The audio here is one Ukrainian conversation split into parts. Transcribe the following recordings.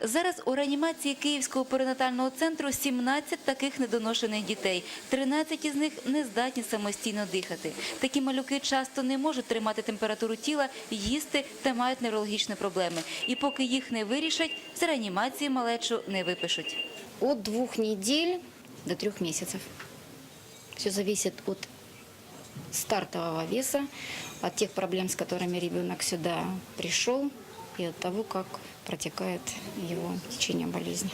Зараз у реанімації Київського перинатального центру 17 таких недоношених дітей. 13 із них не здатні самостійно дихати. Такі малюки часто не можуть тримати температуру тіла, їсти та мають неврологічні проблеми. І поки їх не вирішать, з реанімації малечу не випишуть. От двух недель до трех месяцев. Все зависит от стартового веса, от тех проблем, с которыми ребенок сюда пришел, и от того, как протекает его течение болезни.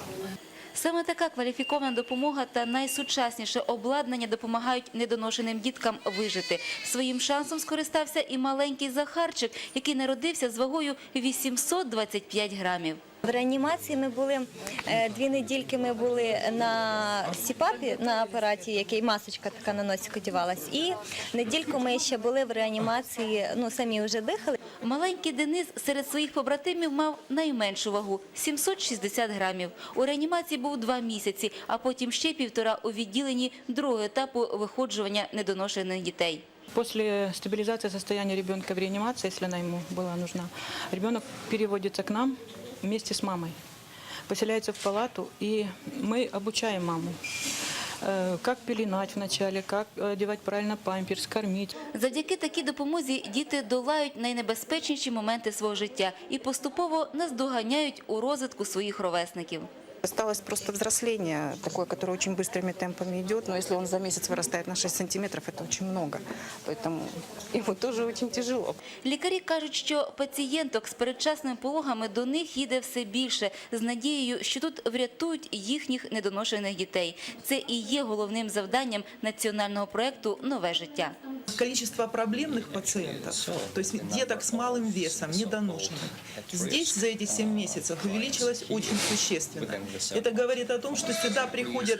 Саме така кваліфікована допомога та найсучасніше обладнання допомагають недоношеним діткам вижити. Своїм шансом скористався і маленький Захарчик, який народився з вагою 825 грамів. В реанімації ми були е, дві недільки. Ми були на сіпапі на апараті, який масочка така на носик одівалась. І недільку ми ще були в реанімації. Ну самі вже дихали. Маленький Денис серед своїх побратимів мав найменшу вагу 760 грамів. У реанімації був два місяці, а потім ще півтора у відділенні другого етапу виходжування недоношених дітей. После стабилизации состояния ребенка в реанимации, если она ему была нужна, ребенок переводится к нам вместе с мамой, поселяется в палату, и мы обучаем маму, э, как пеленать вначале, как одевать правильно памперс, кормить. Завдяки такій допомозі діти долають найнебезпечніші моменти свого життя і поступово наздоганяють у розвитку своїх ровесників. Осталось просто взросление, такое, которое очень быстрыми темпами идет. Но если он за месяц вырастает на 6 сантиметров, это очень много. Поэтому ему тоже очень тяжело. Лікарі кажуть, що пацієнток з передчасними пологами до них їде все більше з надією, що тут врятують їхніх недоношених дітей. Це і є головним завданням національного проекту Нове життя. количество проблемных пациентов, то есть деток с малым весом, недоношенных, здесь за эти 7 месяцев увеличилось очень существенно. Это говорит о том, что сюда приходят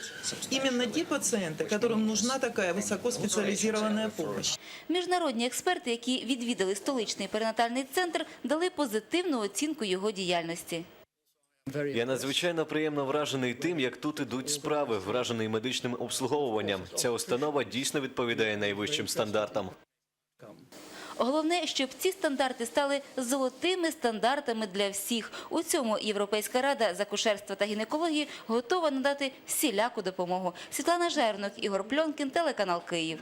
именно те пациенты, которым нужна такая высокоспециализированная помощь. Міжнародні експерти, які відвідали столичний перинатальний центр, дали позитивну оцінку його діяльності. Я надзвичайно приємно вражений тим, як тут ідуть справи, вражений медичним обслуговуванням. Ця установа дійсно відповідає найвищим стандартам. Головне, щоб ці стандарти стали золотими стандартами для всіх. У цьому Європейська рада з акушерства та гінекології готова надати всіляку допомогу. Світлана Жернок, Ігор Пльонкін, телеканал Київ.